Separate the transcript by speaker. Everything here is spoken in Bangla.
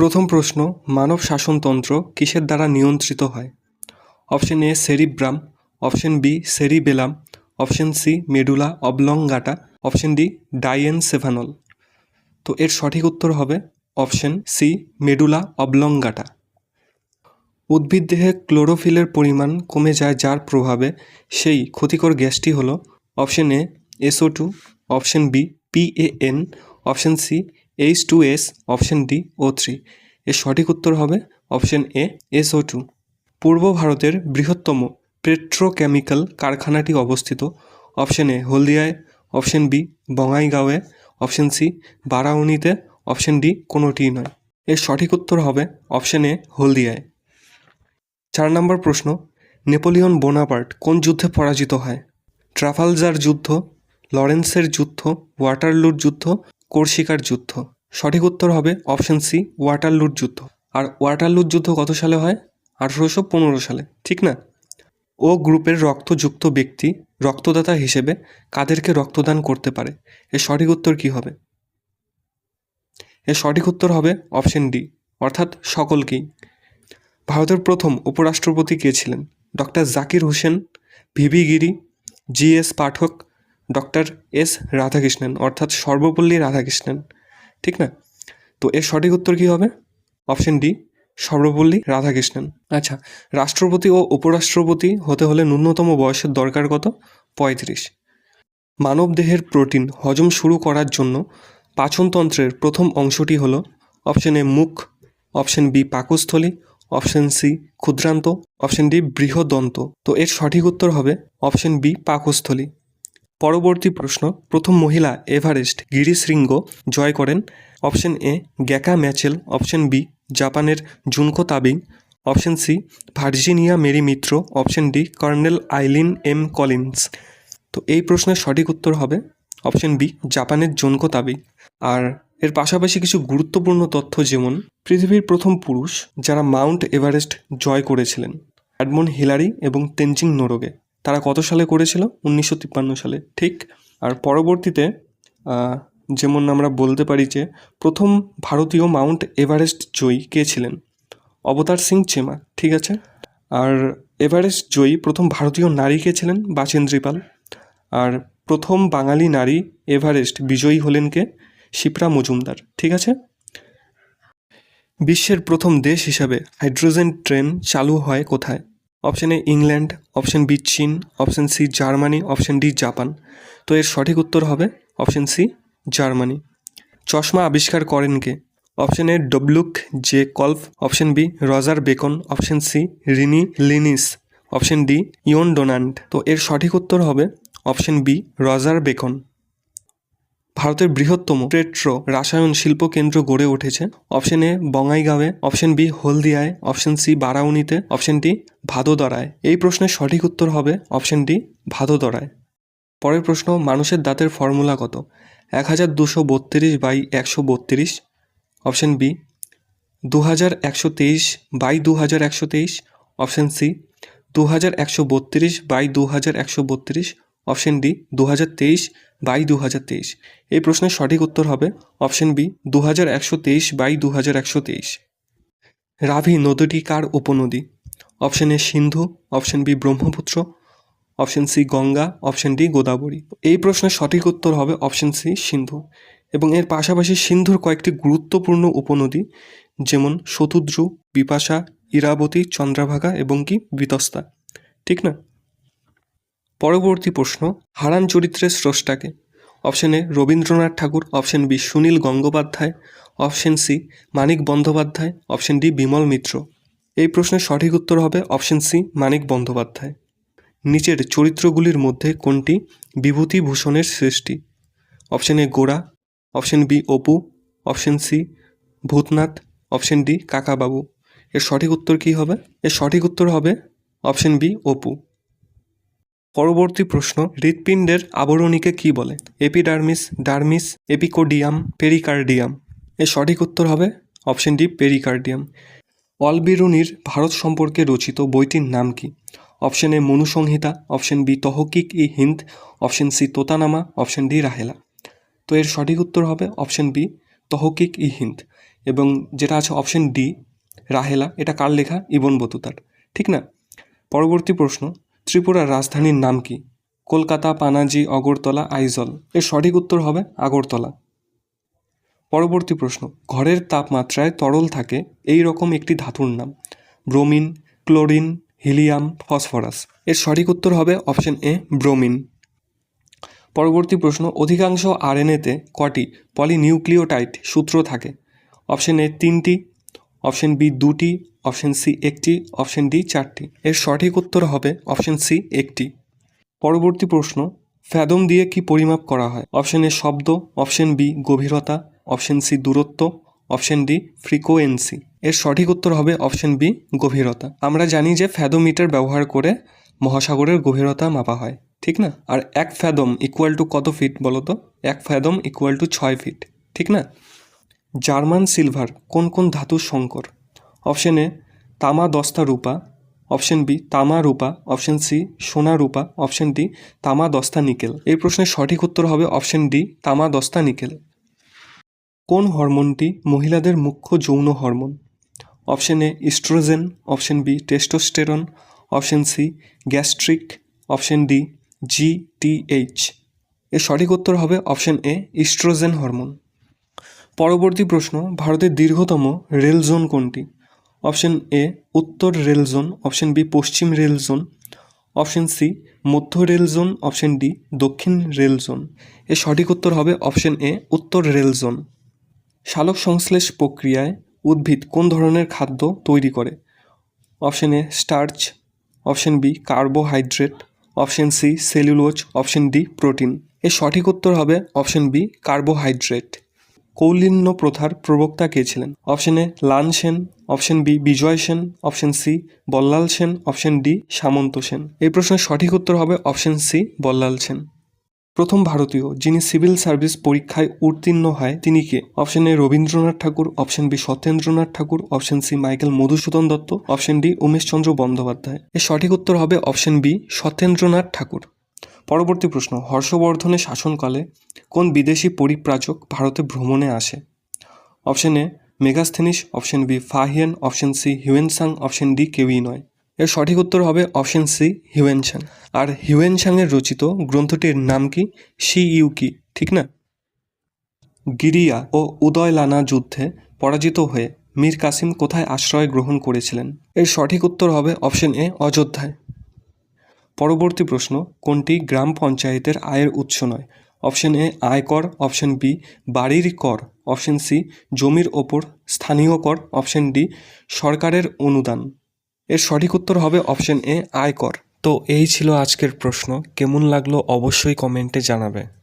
Speaker 1: প্রথম প্রশ্ন, মানব শাসনতন্ত্র কিসের দ্বারা নিয়ন্ত্রিত হয়? Option A, cerebrum, option B, cerebellum, option C, medulla oblongata option D diencephalon তো এর সঠিক উত্তর হবে অপশন সি, মেডুলা অবলংগাটা উদ্ভিদ দেহে ক্লোরোফিলের পরিমাণ কমে যায় যার প্রভাবে সেই ক্ষতিকর গ্যাসটি হলো option A, SO two, option B PAN option C H two S option D O three এর সঠিক উত্তর হবে অপশন এ এসও টু পূর্ব ভারতের বৃহত্তম পেট্রোকেমিক্যাল কারখানাটি অবস্থিত। অপশন এ হলদিয়ায়। অপশন বি বঙাইগাঁওয়ে অপশন সি বারাউনিতে। অপশন ডি কোনোটিই নয়। এর সঠিক উত্তর হবে অপশন এ হলদিয়ায়। চার নম্বর প্রশ্ন, নেপোলিয়ন বোনাপার্ট কোন যুদ্ধে পরাজিত হয়? ট্রাফালজার যুদ্ধ, লরেন্সের যুদ্ধ, ওয়াটারলুর যুদ্ধ কোর্সিকার যুদ্ধ। সঠিক উত্তর হবে অপশন সি, ওয়াটারলুর যুদ্ধ। আর ওয়াটারলুর যুদ্ধ কত সালে হয়? আঠেরোশো পনেরো সালে, ঠিক না? ও গ্রুপের রক্তযুক্ত ব্যক্তি, রক্তদাতা হিসেবে কাদেরকে রক্তদান করতে পারে? এর সঠিক উত্তর কী হবে? এর সঠিক উত্তর হবে অপশন ডি, অর্থাৎ সকলকেই। ভারতের প্রথম উপরাষ্ট্রপতি কে ছিলেন? Doctor Zakir Hussain VV Giri G S Pathak doctor S Radhakrishnan, অর্থাৎ সর্বপল্লী রাধাকৃষ্ণন, ঠিক না? তো এর সঠিক উত্তর কী হবে? Option D, Sarvepalli Radhakrishnan. আচ্ছা রাষ্ট্রপতি ও উপরাষ্ট্রপতি হতে হলে ন্যূনতম বয়সের দরকার কত? পঁয়ত্রিশ। মানবদেহের প্রোটিন হজম শুরু করার জন্য পাচনতন্ত্রের প্রথম অংশটি হলো অপশন এ মুখ, অপশন বি পাকস্থলী, অপশন সি ক্ষুদ্রান্ত, অপশন ডি বৃহদন্ত। তো এর সঠিক উত্তর হবে অপশন বি পাকস্থলী। পরবর্তী প্রশ্ন, প্রথম মহিলা এভারেস্ট গিরিশৃঙ্গ জয় করেন। অপশন এ, গ্যাকা ম্যাচেল। অপশন বি, জাপানের Junko Tabei. Option C, Virginia Mary Mitra. Option D, colonel Eileen M Collins. তো এই প্রশ্নের সঠিক উত্তর হবে অপশন বি, জাপানের জুনকো তাবিং। আর এর পাশাপাশি কিছু গুরুত্বপূর্ণ তথ্য যেমন, পৃথিবীর প্রথম পুরুষ যারা মাউন্ট এভারেস্ট জয় করেছিলেন অ্যাডমন হিলারি এবং তেনজিং নোরোগে। তারা কত সালে করেছিল? উনিশশো তিপ্পান্ন সালে, ঠিক? আর পরবর্তীতে যেমন আমরা বলতে পারি যে প্রথম ভারতীয় মাউন্ট এভারেস্ট জয়ী কে ছিলেন? অবতার সিং চেমা, ঠিক আছে? আর এভারেস্ট জয়ী প্রথম ভারতীয় নারী কে ছিলেন? বাচেন্দ্রী পাল। আর প্রথম বাঙালি নারী এভারেস্ট বিজয়ী হলেন কে? শিপ্রা মজুমদার, ঠিক আছে? বিশ্বের প্রথম দেশ হিসাবে হাইড্রোজেন ট্রেন চালু হয় কোথায়? Option A England option B চীন option C Germany option D Japan তো এর সঠিক উত্তর হবে অপশন সি জার্মানি চশমা আবিষ্কার করেন কে? Option A W J Kolff option B Roger Bacon option C Rini লিনিস option D Ian Donald তো এর সঠিক উত্তর হবে অপশন বি রজার বেকন ভারতের বৃহত্তম পেট্রো রাসায়ন শিল্প কেন্দ্র গড়ে উঠেছে। অপশন এ বঙ্গাইগাঁওয়ে, অপশন বি হলদিয়ায়, অপশন সি বারাউনিতে, অপশন ডি ভাদোদরায়। এই প্রশ্নের সঠিক উত্তর হবে অপশন ডি ভাদোদরায়। পরের প্রশ্ন, মানুষের দাঁতের ফর্মুলা কত? এক হাজার দুশো বত্রিশ বাই একশো বত্রিশ। অপশন বি দু হাজার একশো তেইশ বাই দু হাজার একশো তেইশ। অপশন সি দু হাজার একশো বত্রিশ বাই দু হাজার একশো বত্রিশ। অপশন ডি দু হাজার তেইশ বাই দু হাজার তেইশ। এই প্রশ্নের সঠিক উত্তর হবে অপশন বি দু হাজার একশো তেইশ বাই দু হাজার একশো তেইশ। রাভি নদীটি কার উপনদী? Option A Sindhu, option B Brahmaputra, option C Ganga, option D Godavari. এই প্রশ্নের সঠিক উত্তর হবে অপশন সি সিন্ধু। এবং এর পাশাপাশি সিন্ধুর কয়েকটি গুরুত্বপূর্ণ উপনদী, যেমন শতুদ্রু, বিপাশা, ইরাবতী, চন্দ্রাভাগা এবং কি, বিতস্তা। ঠিক না? পরবর্তী প্রশ্ন, হারান চরিত্রের স্রষ্টাকে। Option A, Rabindranath Tagore. Option B, Sunil Gangopadhyay. Option C, Manik Bandyopadhyay. Option D, Bimal Mitra. এই প্রশ্নের সঠিক উত্তর হবে অপশন সি, মানিক বন্দ্যোপাধ্যায়। নিচের চরিত্রগুলির মধ্যে কোনটি বিভূতিভূষণের সৃষ্টি? Option A, Gora. Option B, Apu. Option C, Bhootnath. Option D, Kakababu. এর সঠিক উত্তর কী হবে? এর সঠিক উত্তর হবে অপশন বি, অপু। পরবর্তী প্রশ্ন, হৃৎপিণ্ডের আবরণীকে কী বলে? Epidermis, dermis, epicardium, pericardium. এর সঠিক উত্তর হবে অপশন ডি, পেরিকার্ডিয়াম। অলবিরুনির ভারত সম্পর্কে রচিত বইটির নাম কি? Option A, Manusamhita. Option B, Tahqiq i Hind. Option C, Totanama. Option D, Rehla. তো এর সঠিক উত্তর হবে অপশন বি, তহকিক ই হিন্দ। এবং যেটা আছে অপশন ডি, রাহেলা, এটা কার লেখা? ইবন বতুতার। ঠিক না? পরবর্তী প্রশ্ন ত্রিপুরার রাজধানীর নাম কি? কলকাতা, পানাজি অগরতলা আইজল। এর সঠিক উত্তর হবে আগরতলা। পরবর্তী প্রশ্ন, ঘরের তাপমাত্রায় তরল থাকে এই রকম একটি ধাতুর নাম। Bromine, chlorine, helium, phosphorus. এর সঠিক উত্তর হবে অপশন এ, ব্রোমিন। পরবর্তী প্রশ্ন, অধিকাংশ আরএনএতে কটি পলিনিউক্লিওটাইড সূত্র থাকে? অপশন এ, তিনটি। অপশন বি দুটি, অপশন সি একটি, অপশন ডি চারটি। এর সঠিক উত্তর হবে অপশন সি একটি। পরবর্তী প্রশ্ন, ফ্যাদম দিয়ে কি পরিমাপ করা হয়? অপশন এ শব্দ, অপশন বি গভীরতা, অপশন সি দূরত্ব, অপশন ডি ফ্রিকোয়েন্সি। এর সঠিক উত্তর হবে অপশন বি গভীরতা। আমরা জানি যে ফ্যাদোমিটার ব্যবহার করে মহাসাগরের গভীরতা মাপা হয়, ঠিক না? আর এক ফ্যাদম ইকুয়াল টু কত ফিট বলো তো এক ফ্যাদম ইকুয়াল টু ছয় ফিট ঠিক না? জার্মান সিলভার কোন কোন ধাতুর সংকর? অপশন এ, তামা দস্তা রূপা। অপশন বি, তামা রূপা। অপশন সি, সোনা রূপা। অপশন ডি, তামা দস্তা নিকেল। এই প্রশ্নের সঠিক উত্তর হবে অপশন ডি, তামা দস্তা নিকেল। কোন হরমোনটি মহিলাদের মুখ্য যৌন hormone? Option A, oestrogen. Option B, testosterone. Option C, gastric. Option D, G T H. এর সঠিক উত্তর হবে অপশন এ, ইস্ট্রোজেন হরমোন। পরবর্তী প্রশ্ন, ভারতের দীর্ঘতম রেল জোন কোনটি? অপশন এ, উত্তর রেল জোন, অপশন বি, পশ্চিম রেল জোন, অপশন সি, মধ্য রেল জোন, অপশন ডি, দক্ষিণ রেল জোন। এর সঠিক উত্তর হবে অপশন এ, উত্তর রেল জোন। সালোক সংশ্লেষ প্রক্রিয়ায় উদ্ভিদ কোন ধরনের খাদ্য তৈরি করে? Option A, starch, option B, carbohydrate, option C, cellulose, option D, protein. এর সঠিক উত্তর হবে অপশন বি, কার্বোহাইড্রেট। কৌলিন্য প্রথার প্রবক্তা কে ছিলেন? Option A LAN Sen, option B, Vijay Sen, option C, Ballal Sen, option D, Samanta Sen. এই প্রশ্নের সঠিক উত্তর হবে অপশন সি, বল্লাল সেন। প্রথম ভারতীয়, যিনি সিভিল সার্ভিস পরীক্ষায় উত্তীর্ণ হয়, তিনি কে? Option A, Rabindranath Tagore, option B, Satyendranath Tagore, option C, Michael Madhusudan Dutt, option D Umeshchandra Bandyopadhyay. এর সঠিক উত্তর হবে অপশন বি, সত্যেন্দ্রনাথ ঠাকুর। পরবর্তী প্রশ্ন হর্ষবর্ধনের শাসনকালে কোন বিদেশি পরিপ্রাজক ভারতে ভ্রমণে আসে? Option A, Megasthenes, option B, Fahien, option C, Hiuen Tsang, option D, কেউই নয়। এর সঠিক উত্তর হবে অপশন সি, হিউয়েনসাং। আর হিউয়েনসাংয়ের রচিত গ্রন্থটির নাম কি? সি ইউ কি, ঠিক না? গিরিয়া ও উদয়লানা যুদ্ধে পরাজিত হয়ে মীর কাসিম কোথায় আশ্রয় গ্রহণ করেছিলেন? এর সঠিক উত্তর হবে অপশন এ, অযোধ্যায়। পরবর্তী প্রশ্ন, কোনটি গ্রাম পঞ্চায়েতের আয়ের উৎস নয়? অপশন এ আয়কর অপশন বি, বাড়ির কর। অপশন সি, জমির ওপর। স্থানীয় কর। অপশন ডি, সরকারের অনুদান। এর সঠিক উত্তর হবে অপশন এ আয়কর তো এই ছিল আজকের প্রশ্ন। কেমন লাগল অবশ্যই কমেন্টে জানাবে।